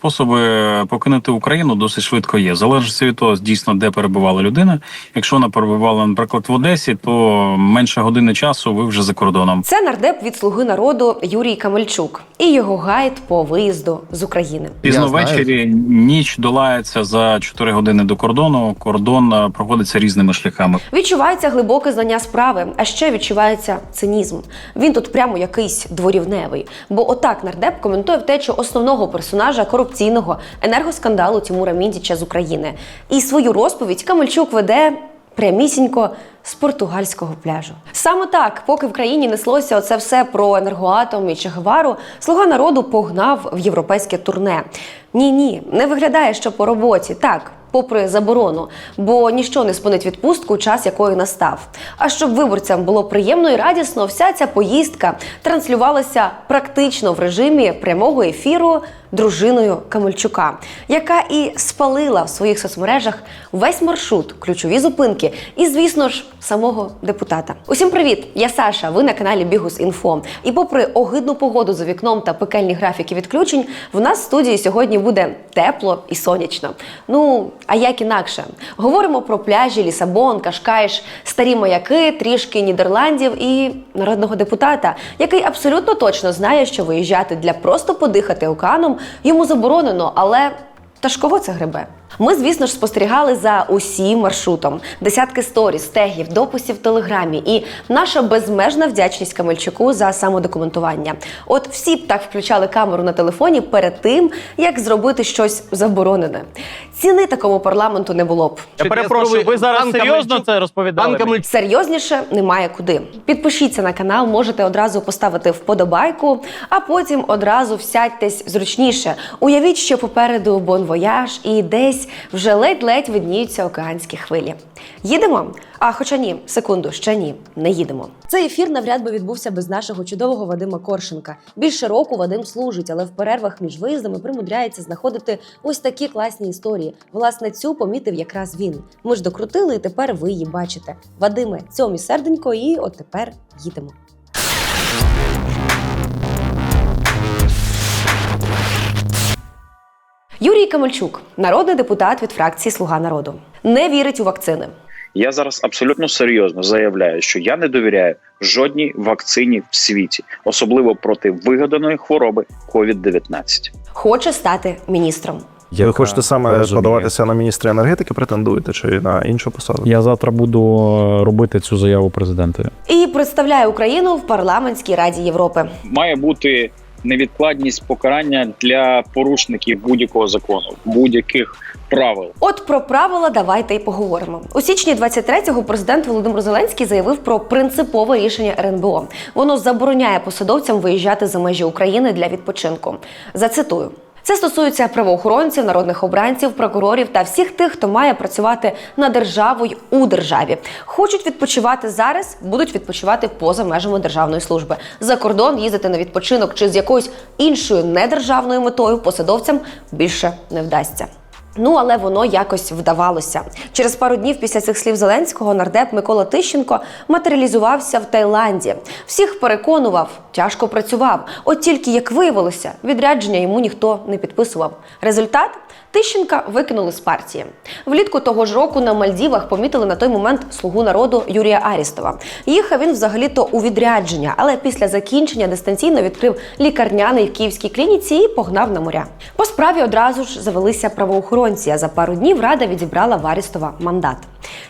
способи покинути Україну досить швидко є. Залежить від того, дійсно, де перебувала людина. Якщо вона перебувала, наприклад, в Одесі, то менше години часу ви вже за кордоном. Це нардеп від слуги народу Юрій Камельчук і його гайд по виїзду з України. Пізно ввечері ніч долається за 4 години до кордону. Кордон е, проходиться різними шляхами. Відчувається глибоке знання справи, а ще відчувається цинізм. Він тут прямо якийсь дворівневий. Бо отак нардеп коментує втечу основного персонажа корупційного енергоскандалу Тимура Міндіча з України. І свою розповідь Камельчук веде прямісінько з португальського пляжу. Саме так, поки в країні неслося оце все про енергоатом і Чегевару, слуга народу погнав в європейське турне. Ні, ні, не виглядає, що по роботі. Так, попри заборону, бо ніщо не спинить відпустку, час якої настав. А щоб виборцям було приємно і радісно, вся ця поїздка транслювалася практично в режимі прямого ефіру дружиною Камельчука, яка і спалила в своїх соцмережах весь маршрут, ключові зупинки і, звісно ж, самого депутата. Усім привіт! Я Саша. Ви на каналі Бігус Інфо. І попри огидну погоду за вікном та пекельні графіки відключень, в нас в студії сьогодні буде тепло і сонячно. Ну а як інакше? Говоримо про пляжі, Лісабон, Кашкайш, старі маяки, трішки Нідерландів і народного депутата, який абсолютно точно знає, що виїжджати для просто подихати океаном йому заборонено, але та ж кого це гребе? Ми, звісно ж, спостерігали за усім маршрутом, десятки сторіс, тегів, дописів в телеграмі, і наша безмежна вдячність Камельчуку за самодокументування. От всі б так включали камеру на телефоні перед тим, як зробити щось заборонене. Ціни такому парламенту не було б. Я перепрошую, ви зараз Пан серйозно Камельчук- це розповідали? Пан? Камельчук, Серйозніше немає куди. Підпишіться на канал, можете одразу поставити вподобайку, а потім одразу всядьтесь зручніше. Уявіть, що попереду бонвояж і десь вже ледь-ледь видніються океанські хвилі. Їдемо? А хоча ні, секунду, ще ні, не їдемо. Цей ефір навряд би відбувся без нашого чудового Вадима Коршенка. Більше року Вадим служить, але в перервах між виїздами примудряється знаходити ось такі класні історії. Власне, цю помітив якраз він. Ми ж докрутили, і тепер ви її бачите. Вадиме, цьомі серденько, і от тепер їдемо. Юрій Камельчук, народний депутат від фракції Слуга народу, не вірить у вакцини. Я зараз абсолютно серйозно заявляю, що я не довіряю жодній вакцині в світі, особливо проти вигаданої хвороби COVID-19. Хоче стати міністром. Ви хочете саме розумію. подаватися на міністра енергетики, претендуєте чи на іншу посаду? Я завтра буду е, робити цю заяву президентові. І представляє Україну в парламентській раді Європи. Має бути невідкладність покарання для порушників будь-якого закону, будь-яких правил. От про правила давайте й поговоримо. У січні 23-го президент Володимир Зеленський заявив про принципове рішення РНБО. Воно забороняє посадовцям виїжджати за межі України для відпочинку. Зацитую. Це стосується правоохоронців, народних обранців, прокурорів та всіх тих, хто має працювати на державу й у державі. Хочуть відпочивати зараз, будуть відпочивати поза межами державної служби. За кордон їздити на відпочинок чи з якоюсь іншою недержавною метою посадовцям більше не вдасться. Ну, але воно якось вдавалося. Через пару днів після цих слів Зеленського нардеп Микола Тищенко матеріалізувався в Таїланді. Всіх переконував, тяжко працював. От тільки як виявилося, відрядження йому ніхто не підписував. Результат Тищенка викинули з партії. Влітку того ж року на Мальдівах помітили на той момент слугу народу Юрія Арістова. Їхав він взагалі-то у відрядження, але після закінчення дистанційно відкрив лікарняний в київській клініці і погнав на моря. По справі одразу ж завелися правоохоронці. А за пару днів рада відібрала в Арістова мандат.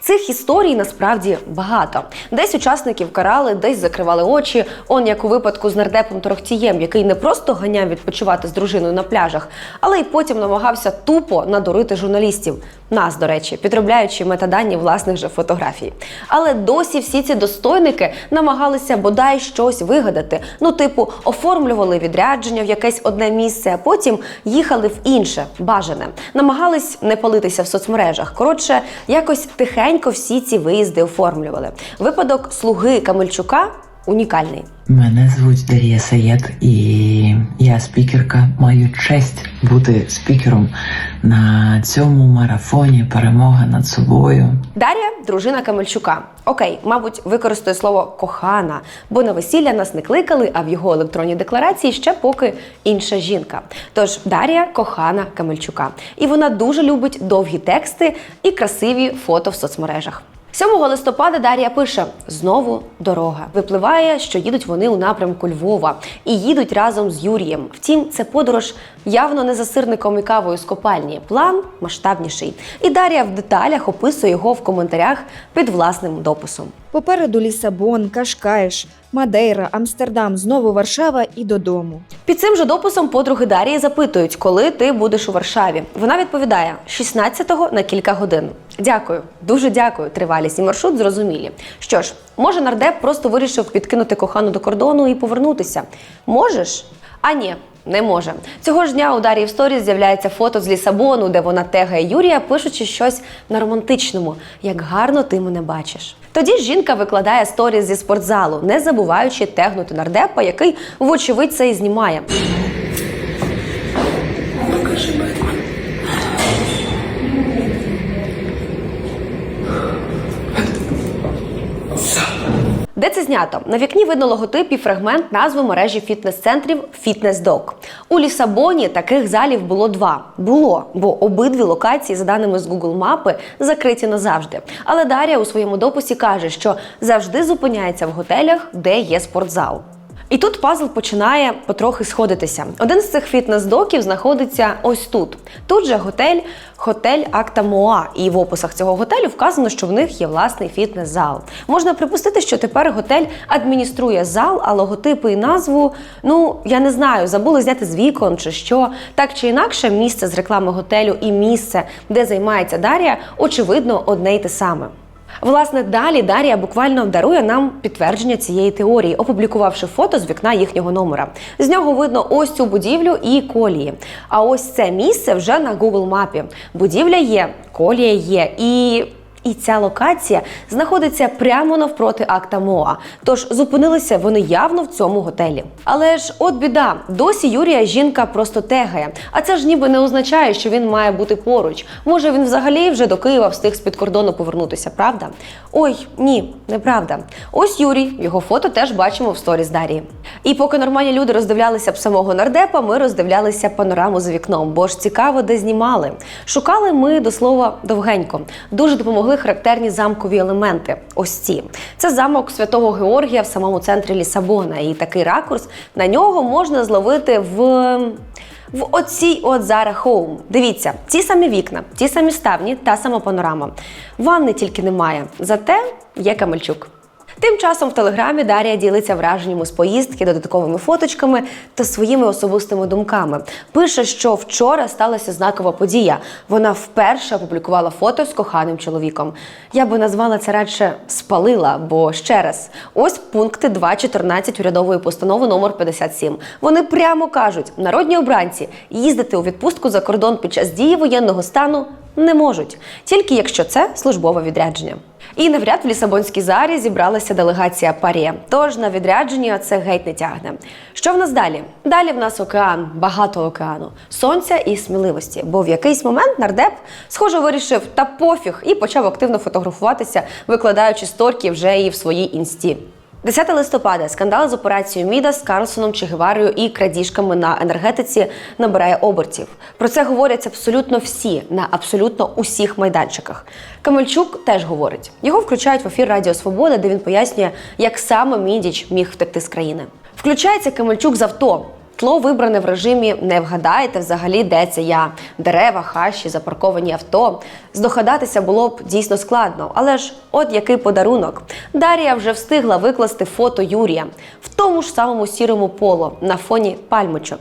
Цих історій насправді багато. Десь учасників карали, десь закривали очі. Он як у випадку з нардепом Торохтієм, який не просто ганяв відпочивати з дружиною на пляжах, але й потім намагався тупо надурити журналістів. Нас, до речі, підробляючи метадані власних же фотографій. Але досі всі ці достойники намагалися бодай щось вигадати. Ну, типу, оформлювали відрядження в якесь одне місце, а потім їхали в інше, бажане. Намагались не палитися в соцмережах. Коротше, якось тихенько всі ці виїзди оформлювали. Випадок слуги Камельчука унікальний. Мене звуть Дар'я Саєд, і я спікерка. Маю честь бути спікером на цьому марафоні перемога над собою. Дар'я дружина Камельчука. Окей, мабуть, використає слово кохана, бо на весілля нас не кликали, а в його електронній декларації ще поки інша жінка. Тож Дар'я кохана Камельчука. І вона дуже любить довгі тексти і красиві фото в соцмережах. 7 листопада Дар'я пише: знову дорога. Випливає, що їдуть вони у напрямку Львова і їдуть разом з Юрієм. Втім, це подорож явно не за сирником і кавою з копальні. План масштабніший. І Дар'я в деталях описує його в коментарях під власним дописом. Попереду Лісабон, Кашкаєш, Мадейра, Амстердам, знову Варшава і додому. Під цим же дописом подруги Дар'ї запитують, коли ти будеш у Варшаві. Вона відповідає 16-го на кілька годин. Дякую, дуже дякую. Тривалість і маршрут зрозумілі. Що ж, може нардеп просто вирішив підкинути кохану до кордону і повернутися. Можеш? А ні. Не може цього ж дня у Дар'ї в сторіс з'являється фото з Лісабону, де вона тегає Юрія, пишучи щось на романтичному, як гарно ти мене бачиш. Тоді жінка викладає сторіс зі спортзалу, не забуваючи тегнути нардепа, який вочевидь це і знімає. Де це знято? На вікні видно логотип і фрагмент назви мережі фітнес-центрів Фітнес-Док. У Лісабоні таких залів було два. Було, бо обидві локації, за даними з Google мапи, закриті назавжди. Але Дар'я у своєму дописі каже, що завжди зупиняється в готелях, де є спортзал. І тут пазл починає потрохи сходитися. Один з цих фітнес-доків знаходиться ось тут. Тут же готель, готель Акта Моа. І в описах цього готелю вказано, що в них є власний фітнес-зал. Можна припустити, що тепер готель адмініструє зал, а логотипи і назву, ну я не знаю, забули зняти з вікон чи що. Так чи інакше, місце з реклами готелю і місце, де займається Дар'я, очевидно, одне й те саме. Власне, далі Дарія буквально дарує нам підтвердження цієї теорії, опублікувавши фото з вікна їхнього номера. З нього видно ось цю будівлю і колії. А ось це місце вже на Google мапі. Будівля є, колія є і. І ця локація знаходиться прямо навпроти акта Моа. Тож зупинилися вони явно в цьому готелі. Але ж от біда, досі Юрія жінка просто тегає. А це ж ніби не означає, що він має бути поруч. Може він взагалі вже до Києва встиг з під кордону повернутися, правда? Ой, ні, неправда. Ось Юрій, його фото теж бачимо в сторіс Дарії. І поки нормальні люди роздивлялися б самого нардепа, ми роздивлялися панораму за вікном, бо ж цікаво, де знімали. Шукали ми до слова довгенько. Дуже допомогли характерні замкові елементи. Ось ці. Це замок святого Георгія в самому центрі Лісабона. І такий ракурс на нього можна зловити в. В оцій от Zara Хоум. Дивіться, ті самі вікна, ті самі ставні, та сама панорама. Ванни тільки немає. Зате є Камельчук. Тим часом в телеграмі Дар'я ділиться враженнями з поїздки, додатковими фоточками та своїми особистими думками. Пише, що вчора сталася знакова подія. Вона вперше опублікувала фото з коханим чоловіком. Я би назвала це радше спалила, бо ще раз, ось пункти 2.14 урядової постанови номер 57. Вони прямо кажуть, народні обранці їздити у відпустку за кордон під час дії воєнного стану не можуть, тільки якщо це службове відрядження. І навряд в Лісабонській зарі зібралася делегація парі. Тож на відрядженні це геть не тягне. Що в нас далі? Далі в нас океан, багато океану, сонця і сміливості. Бо в якийсь момент нардеп, схоже, вирішив та пофіг і почав активно фотографуватися, викладаючи сторки вже і в своїй інсті. 10 листопада скандал з операцією Міда з Карлсоном Чегеварою і крадіжками на енергетиці набирає обертів. Про це говорять абсолютно всі на абсолютно усіх майданчиках. Камельчук теж говорить. Його включають в ефір Радіо Свобода, де він пояснює, як саме Мідіч міг втекти з країни. Включається Камельчук з авто. Тло вибране в режимі не вгадаєте взагалі, де це я. Дерева, хащі, запарковані авто. Здогадатися було б дійсно складно. Але ж от який подарунок. Дар'я вже встигла викласти фото Юрія в тому ж самому сірому поло на фоні пальмочок.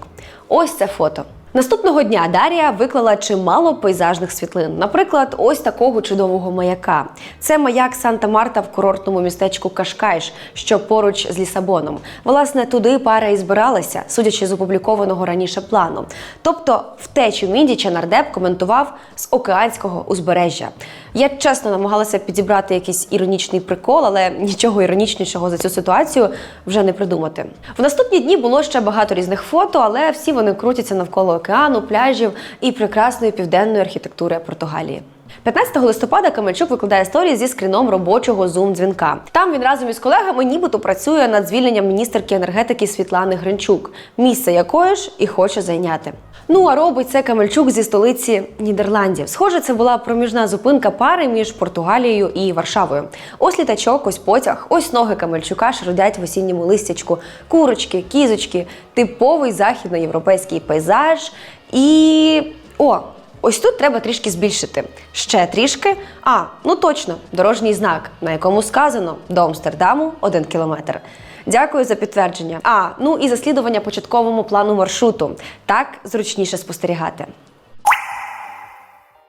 Ось це фото. Наступного дня Дарія виклала чимало пейзажних світлин. Наприклад, ось такого чудового маяка. Це маяк Санта-Марта в курортному містечку Кашкайш, що поруч з Лісабоном. Власне, туди пара і збиралася, судячи з опублікованого раніше плану. Тобто, втечу Міндіча нардеп коментував з океанського узбережжя. Я чесно намагалася підібрати якийсь іронічний прикол, але нічого іронічнішого за цю ситуацію вже не придумати. В наступні дні було ще багато різних фото, але всі вони крутяться навколо океану, пляжів і прекрасної південної архітектури Португалії. 15 листопада Камельчук викладає сторі зі скріном робочого зум-дзвінка. Там він разом із колегами нібито працює над звільненням міністерки енергетики Світлани Гринчук, місце якої ж і хоче зайняти. Ну а робить це Камельчук зі столиці Нідерландів. Схоже, це була проміжна зупинка пари між Португалією і Варшавою. Ось літачок, ось потяг, ось ноги Камельчука шрудять в осінньому листячку, курочки, кізочки, типовий західноєвропейський пейзаж і. О! Ось тут треба трішки збільшити. Ще трішки. А, ну точно, дорожній знак, на якому сказано до Амстердаму один кілометр. Дякую за підтвердження. А, ну і заслідування початковому плану маршруту. Так зручніше спостерігати.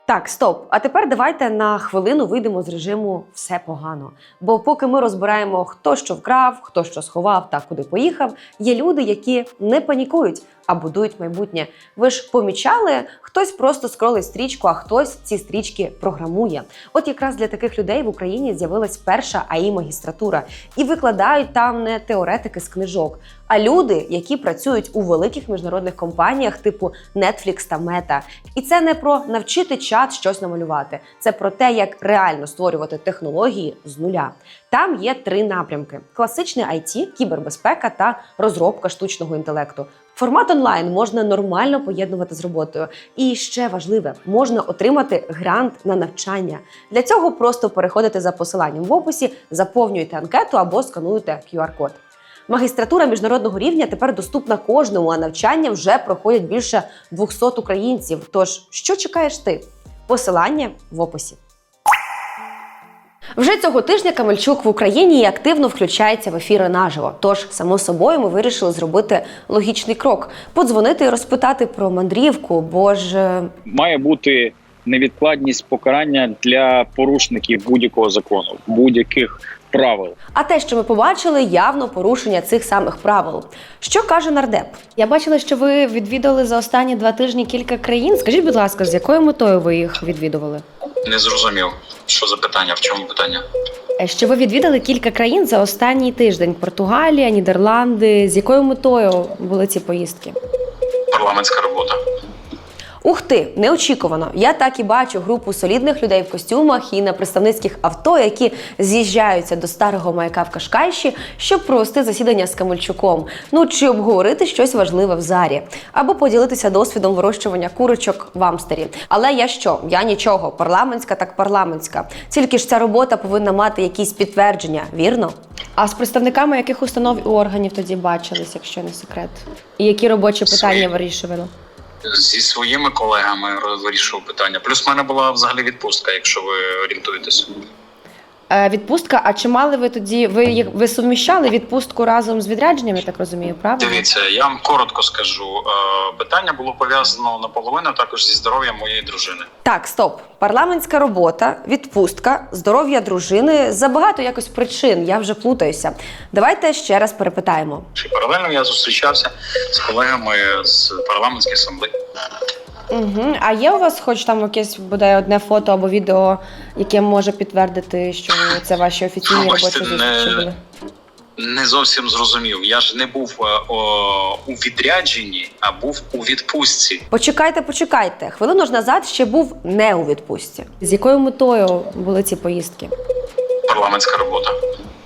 Так, стоп. А тепер давайте на хвилину вийдемо з режиму все погано. Бо поки ми розбираємо, хто що вкрав, хто що сховав та куди поїхав, є люди, які не панікують, а будують майбутнє. Ви ж помічали, хтось просто скролить стрічку, а хтось ці стрічки програмує. От якраз для таких людей в Україні з'явилась перша АІ магістратура, і викладають там не теоретики з книжок, а люди, які працюють у великих міжнародних компаніях типу Netflix та Meta. І це не про навчити чат щось намалювати, це про те, як реально створювати технології з нуля. Там є три напрямки: класичне IT, кібербезпека та розробка штучного інтелекту. Формат онлайн можна нормально поєднувати з роботою. І ще важливе, можна отримати грант на навчання. Для цього просто переходите за посиланням в описі, заповнюєте анкету або скануєте QR-код. Магістратура міжнародного рівня тепер доступна кожному, а навчання вже проходять більше 200 українців. Тож, що чекаєш ти? Посилання в описі. Вже цього тижня Камельчук в Україні активно включається в ефіри наживо. Тож, само собою, ми вирішили зробити логічний крок: подзвонити і розпитати про мандрівку, бо ж е, Має бути невідкладність покарання для порушників будь-якого закону, будь-яких правил. А те, що ми побачили, явно порушення цих самих правил. Що каже нардеп? Я бачила, що ви відвідали за останні два тижні кілька країн. Скажіть, будь ласка, з якою метою ви їх відвідували? Не зрозумів, що за питання, в чому питання? Е, Що ви відвідали кілька країн за останній тиждень: Португалія, Нідерланди. З якою метою були ці поїздки? Парламентська робота. Ух ти, неочікувано. Я так і бачу групу солідних людей в костюмах і на представницьких авто, які з'їжджаються до старого маяка в Кашкайші, щоб провести засідання з Камельчуком. Ну чи обговорити щось важливе в зарі, або поділитися досвідом вирощування курочок в Амстері. Але я що? Я нічого. Парламентська так парламентська. Тільки ж ця робота повинна мати якісь підтвердження, вірно? А з представниками яких установ і органів тоді бачились, якщо не секрет? І які робочі питання вирішували? Зі своїми колегами вирішував питання. Плюс в мене була взагалі відпустка, якщо ви орієнтуєтесь. Е, відпустка. А чи мали ви тоді? Ви їх ви суміщали відпустку разом з відрядженням, я так розумію, правильно? Дивіться, я вам коротко скажу. Е, Питання було пов'язано наполовину також зі здоров'ям моєї дружини. Так, стоп. Парламентська робота, відпустка, здоров'я дружини забагато якось причин. Я вже плутаюся. Давайте ще раз перепитаємо. І паралельно я зустрічався з колегами з парламентської асамблеї. Угу. А є у вас, хоч там якесь буде одне фото або відео, яке може підтвердити, що це ваші офіційні робочі не- зустрічі були? Не зовсім зрозумів. Я ж не був е, о, у відрядженні, а був у відпустці. Почекайте, почекайте. Хвилину ж назад ще був не у відпустці. З якою метою були ці поїздки? Парламентська робота.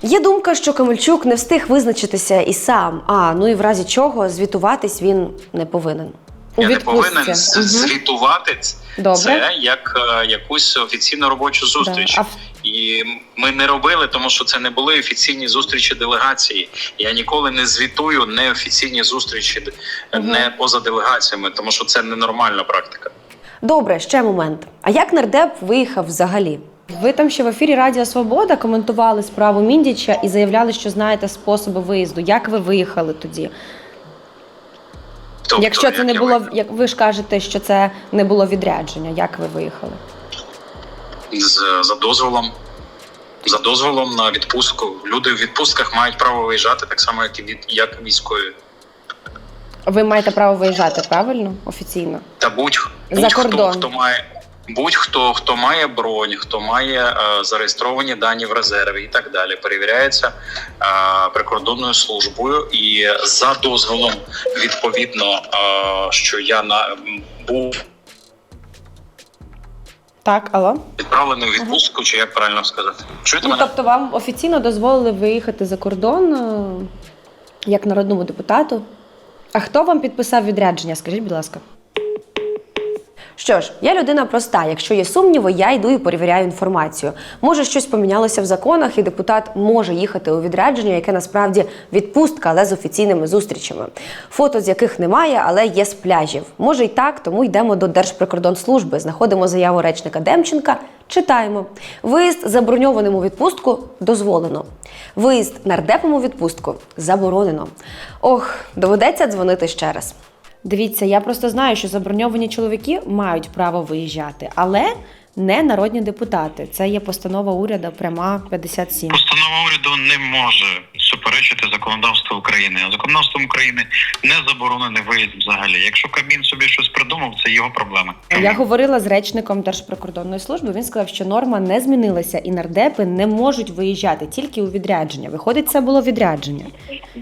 Є думка, що Камельчук не встиг визначитися і сам. А ну і в разі чого звітуватись він не повинен. У Я не повинен Мгм. звітувати Добре. це як е, якусь офіційну робочу зустріч. Да. І ми не робили, тому що це не були офіційні зустрічі делегації. Я ніколи не звітую неофіційні зустрічі Мгм. не поза делегаціями, тому що це ненормальна практика. Добре, ще момент. А як нардеп виїхав взагалі? Ви там ще в ефірі Радіо Свобода коментували справу Міндіча і заявляли, що знаєте способи виїзду. Як ви виїхали тоді? Тобто, Якщо це як не було, як ви ж кажете, що це не було відрядження, як ви виїхали? з за дозволом. За дозволом на відпустку. Люди в відпустках мають право виїжджати так само, як і від як військові. Ви маєте право виїжджати, правильно? Офіційно. Та будь, За будь-хто, кордон. хто має Будь-хто, хто має бронь, хто має е, зареєстровані дані в резерві і так далі, перевіряється е, прикордонною службою і за дозволом відповідно, е, що я на був Так, алло. відправлений у відпустку, чи як правильно сказати? Чуєте Ну, мене? тобто вам офіційно дозволили виїхати за кордон е, як народному депутату. А хто вам підписав відрядження? Скажіть, будь ласка. Що ж, я людина проста. Якщо є сумніви, я йду і перевіряю інформацію. Може, щось помінялося в законах, і депутат може їхати у відрядження, яке насправді відпустка, але з офіційними зустрічами. Фото з яких немає, але є з пляжів. Може й так, тому йдемо до Держприкордонслужби, знаходимо заяву речника Демченка, читаємо. Виїзд заброньованим у відпустку дозволено. Виїзд нардепом у відпустку заборонено. Ох, доведеться дзвонити ще раз. Дивіться, я просто знаю, що заброньовані чоловіки мають право виїжджати, але не народні депутати. Це є постанова уряду пряма 57. Постанова уряду не може суперечити законодавству України. А законодавством України не заборонений виїзд взагалі. Якщо Кабмін собі щось придумав, це його проблеми. Я говорила з речником Держприкордонної служби. Він сказав, що норма не змінилася, і нардепи не можуть виїжджати тільки у відрядження. Виходить, це було відрядження.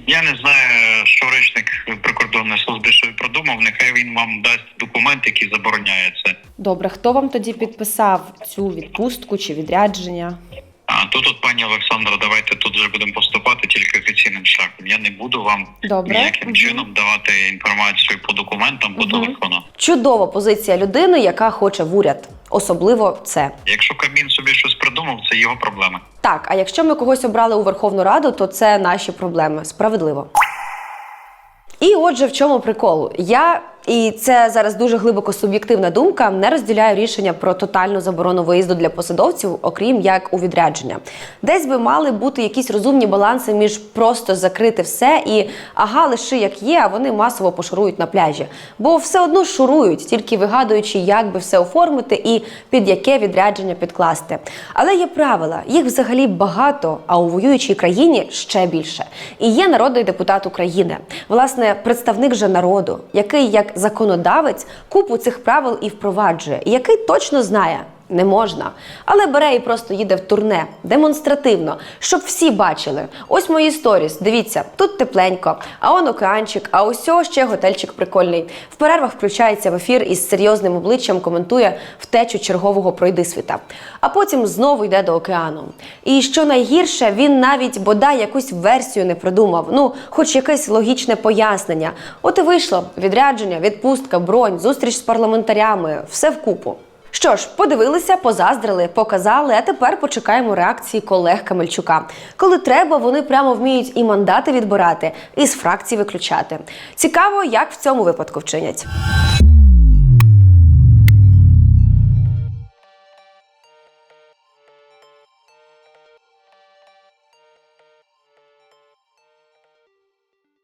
Я не знаю, що речник прикордонної служби що придумав. Нехай він вам дасть документ, який забороняє це. Добре, хто вам тоді підписав цю відпустку чи відрядження? А тут, от, пані Олександра, давайте тут вже будемо поступати тільки офіційним шляхом. Я не буду вам Добре. ніяким Мгм. чином давати інформацію по документам по Мгм. телефону. Чудова позиція людини, яка хоче в уряд, особливо це. Якщо Кабмін собі щось придумав, це його проблеми. Так, а якщо ми когось обрали у Верховну Раду, то це наші проблеми. Справедливо. І отже, в чому прикол? Я, і це зараз дуже глибоко суб'єктивна думка, не розділяю рішення про тотальну заборону виїзду для посадовців, окрім як у відрядження. Десь би мали бути якісь розумні баланси між просто закрити все і ага, лиши як є, а вони масово пошурують на пляжі. Бо все одно шурують, тільки вигадуючи, як би все оформити і під яке відрядження підкласти. Але є правила, їх взагалі багато, а у воюючій країні ще більше. І є народний депутат України, власне, представник же народу, який як законодавець купу цих правил і впроваджує, який точно знає. Не можна, але бере і просто їде в турне демонстративно, щоб всі бачили. Ось мої сторіс. Дивіться, тут тепленько, а он океанчик, а ось ще готельчик прикольний. В перервах включається в ефір із серйозним обличчям, коментує втечу чергового пройдисвіта. А потім знову йде до океану. І що найгірше, він навіть бодай якусь версію не придумав. Ну, хоч якесь логічне пояснення. От і вийшло відрядження, відпустка, бронь, зустріч з парламентарями, все вкупу. Що ж, подивилися, позаздрили, показали, а тепер почекаємо реакції колег Камельчука. Коли треба, вони прямо вміють і мандати відбирати, і з фракцій виключати. Цікаво, як в цьому випадку вчинять.